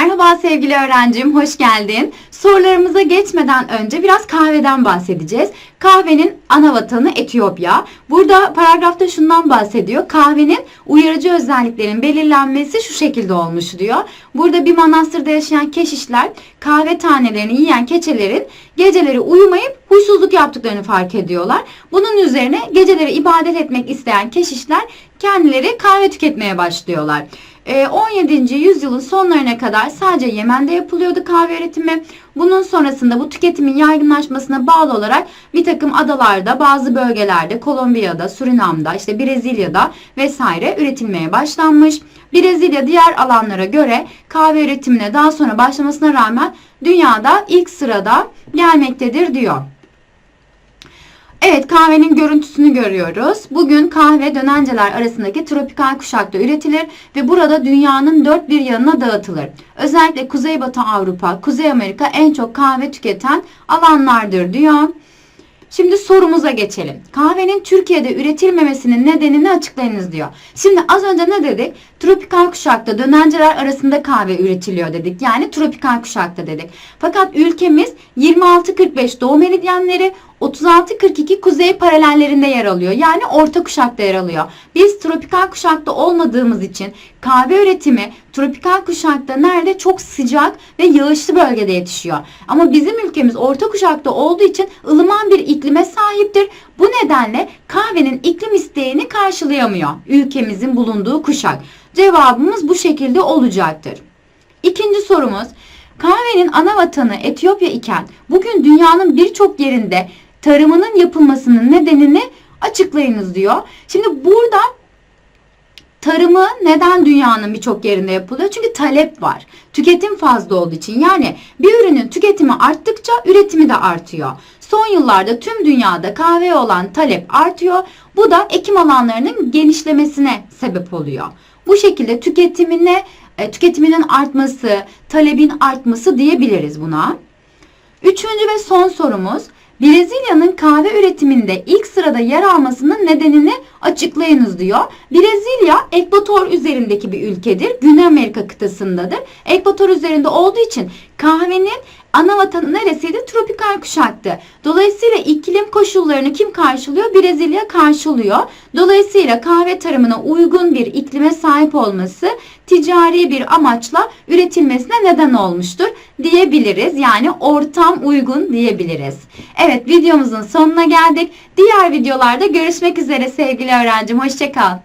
Merhaba sevgili öğrencim, hoş geldin. Sorularımıza geçmeden önce biraz kahveden bahsedeceğiz. Kahvenin ana vatanı Etiyopya. Burada paragrafta şundan bahsediyor. Kahvenin uyarıcı özelliklerin belirlenmesi şu şekilde olmuş diyor. Burada bir manastırda yaşayan keşişler kahve tanelerini yiyen keçelerin geceleri uyumayıp huysuzluk yaptıklarını fark ediyorlar. Bunun üzerine geceleri ibadet etmek isteyen keşişler kendileri kahve tüketmeye başlıyorlar. Ee, 17. yüzyılın sonlarına kadar sadece Yemen'de yapılıyordu kahve üretimi. Bunun sonrasında bu tüketimin yaygınlaşmasına bağlı olarak bir takım adalarda, bazı bölgelerde, Kolombiya'da, Surinam'da, işte Brezilya'da vesaire üretilmeye başlanmış. Brezilya diğer alanlara göre kahve üretimine daha sonra başlamasına rağmen dünyada ilk sırada gelmektedir diyor. Evet kahvenin görüntüsünü görüyoruz. Bugün kahve dönenceler arasındaki tropikal kuşakta üretilir ve burada dünyanın dört bir yanına dağıtılır. Özellikle Kuzeybatı Avrupa, Kuzey Amerika en çok kahve tüketen alanlardır diyor. Şimdi sorumuza geçelim. Kahvenin Türkiye'de üretilmemesinin nedenini açıklayınız diyor. Şimdi az önce ne dedik? Tropikal kuşakta dönenceler arasında kahve üretiliyor dedik. Yani tropikal kuşakta dedik. Fakat ülkemiz 26-45 doğu meridyenleri 36-42 kuzey paralellerinde yer alıyor. Yani orta kuşakta yer alıyor. Biz tropikal kuşakta olmadığımız için kahve üretimi tropikal kuşakta nerede çok sıcak ve yağışlı bölgede yetişiyor. Ama bizim ülkemiz orta kuşakta olduğu için ılıman bir iklime sahiptir. Bu nedenle kahvenin iklim isteğini karşılayamıyor ülkemizin bulunduğu kuşak. Cevabımız bu şekilde olacaktır. İkinci sorumuz kahvenin ana vatanı Etiyopya iken bugün dünyanın birçok yerinde tarımının yapılmasının nedenini açıklayınız diyor. Şimdi burada tarımı neden dünyanın birçok yerinde yapılıyor? Çünkü talep var. Tüketim fazla olduğu için. Yani bir ürünün tüketimi arttıkça üretimi de artıyor. Son yıllarda tüm dünyada kahveye olan talep artıyor. Bu da ekim alanlarının genişlemesine sebep oluyor. Bu şekilde tüketimine e, tüketiminin artması, talebin artması diyebiliriz buna. Üçüncü ve son sorumuz Brezilya'nın kahve üretiminde ilk sırada yer almasının nedenini açıklayınız diyor. Brezilya ekvator üzerindeki bir ülkedir. Güney Amerika kıtasındadır. Ekvator üzerinde olduğu için kahvenin ana vatanı neresiydi? Tropikal kuşaktı. Dolayısıyla iklim koşullarını kim karşılıyor? Brezilya karşılıyor. Dolayısıyla kahve tarımına uygun bir iklime sahip olması ticari bir amaçla üretilmesine neden olmuştur diyebiliriz. Yani ortam uygun diyebiliriz. Evet videomuzun sonuna geldik. Diğer videolarda görüşmek üzere sevgili öğrencim. Hoşçakal.